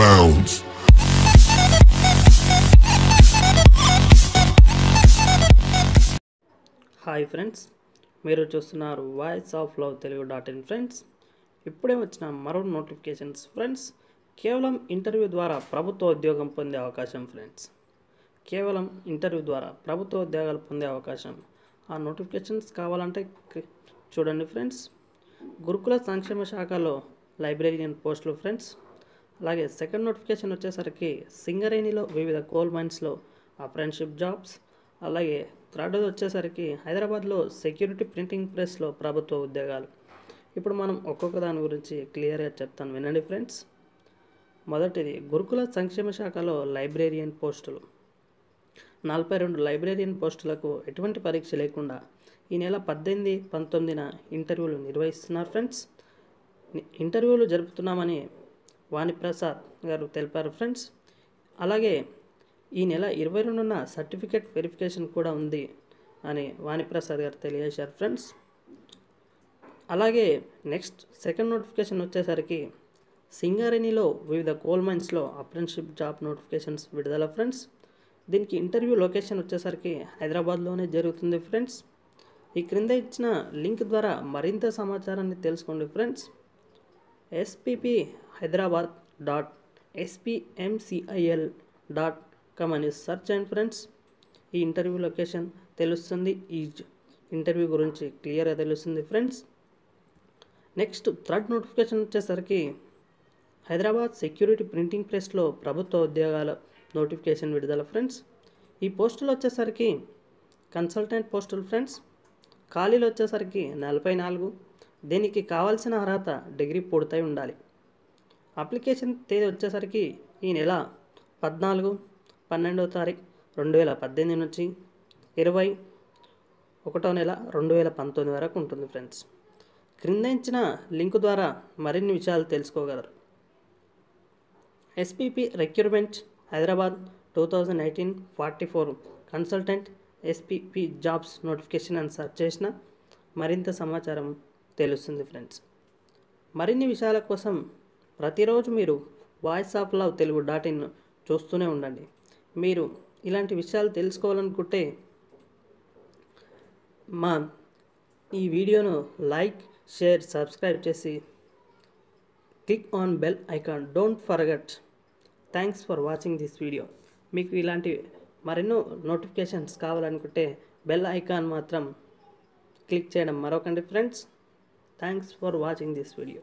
bounds. Hi friends మీరు చూస్తున్నారు voice of love Telugu dot in friends ఇప్పుడే వచ్చిన మరో నోటిఫికేషన్స్ ఫ్రెండ్స్ కేవలం ఇంటర్వ్యూ ద్వారా ప్రభుత్వ ఉద్యోగం పొందే అవకాశం ఫ్రెండ్స్ కేవలం ఇంటర్వ్యూ ద్వారా ప్రభుత్వ ఉద్యోగాలు పొందే అవకాశం. ఆ నోటిఫికేషన్స్ కావాలంటే చూడండి ఫ్రెండ్స్ గురుకుల సంక్షేమ శాఖలో లైబ్రేరియన్ పోస్టులు ఫ్రెండ్స్ అలాగే సెకండ్ నోటిఫికేషన్ వచ్చేసరికి సింగరేణిలో వివిధ కోల్ మైన్స్లో ఫ్రెండ్షిప్ జాబ్స్ అలాగే థర్డ్ వచ్చేసరికి హైదరాబాద్లో సెక్యూరిటీ ప్రింటింగ్ ప్రెస్లో ప్రభుత్వ ఉద్యోగాలు. ఇప్పుడు మనం ఒక్కొక్క దాని గురించి క్లియర్గా చెప్తాను వినండి ఫ్రెండ్స్ మొదటిది గురుకుల సంక్షేమ శాఖలో లైబ్రేరియన్ పోస్టులు. నలభై రెండు లైబ్రేరియన్ పోస్టులకు ఎటువంటి పరీక్ష లేకుండా ఈ నెల పద్దెనిమిది పంతొమ్మిదిన ఇంటర్వ్యూలు నిర్వహిస్తున్నారు ఫ్రెండ్స్ ఇంటర్వ్యూలు జరుపుతున్నామని వాణిప్రసాద్ గారు తెలిపారు ఫ్రెండ్స్. అలాగే ఈ నెల ఇరవై రెండున సర్టిఫికేట్ వెరిఫికేషన్ కూడా ఉంది అని వాణిప్రసాద్ గారు తెలియజేశారు ఫ్రెండ్స్. అలాగే నెక్స్ట్ సెకండ్ నోటిఫికేషన్ వచ్చేసరికి సింగారేణిలో వివిధ కోల్ మైన్స్లో అప్రెంటిషిప్ జాబ్ నోటిఫికేషన్స్ విడుదల ఫ్రెండ్స్. దీనికి ఇంటర్వ్యూ లొకేషన్ వచ్చేసరికి హైదరాబాద్లోనే జరుగుతుంది ఫ్రెండ్స్. ఈ క్రింద ఇచ్చిన లింక్ ద్వారా మరింత సమాచారాన్ని తెలుసుకోండి friends. SPP Hyderabad dot SPMCIL dot com అని సెర్చ్ అండ్ ఫ్రెండ్స్ ఈ ఇంటర్వ్యూ లొకేషన్ తెలుస్తుంది. ఈ ఇంటర్వ్యూ గురించి క్లియర్గా తెలుస్తుంది ఫ్రెండ్స్ నెక్స్ట్ థర్డ్ నోటిఫికేషన్ వచ్చేసరికి హైదరాబాద్ సెక్యూరిటీ ప్రింటింగ్ ప్రెస్లో ప్రభుత్వ ఉద్యోగాల నోటిఫికేషన్ విడుదల ఫ్రెండ్స్ ఈ పోస్టులు వచ్చేసరికి కన్సల్టెంట్ పోస్టులు ఫ్రెండ్స్ ఖాళీలు వచ్చేసరికి నలభై నాలుగు. దీనికి కావాల్సిన అర్హత డిగ్రీ పూర్తయి ఉండాలి. అప్లికేషన్ తేదీ వచ్చేసరికి ఈ నెల పద్నాలుగు పన్నెండవ తారీఖు రెండు వేల పద్దెనిమిది నుంచి ఇరవై ఒకటో నెల రెండు వేల పంతొమ్మిది వరకు ఉంటుంది ఫ్రెండ్స్. క్రింద ఇచ్చిన లింక్ ద్వారా మరిన్ని విషయాలు తెలుసుకోగలరు. SPP recruitment Hyderabad two thousand eighteen forty four consultant SPP jobs notification అని సెర్చ్ చేసిన మరింత సమాచారం తెలుస్తుంది ఫ్రెండ్స్. మరిన్ని విషయాల కోసం ప్రతిరోజు మీరు voice of love Telugu dot in చూస్తూనే ఉండండి. మీరు ఇలాంటి విషయాలు తెలుసుకోవాలనుకుంటే మా ఈ వీడియోను లైక్ షేర్ సబ్స్క్రైబ్ చేసి click on bell icon. Don't forget. Thanks for watching this video. మీకు ఇలాంటి మరెన్నో నోటిఫికేషన్స్ కావాలనుకుంటే బెల్ ఐకాన్ మాత్రం క్లిక్ చేయడం మరొకండి friends. Thanks for watching this video.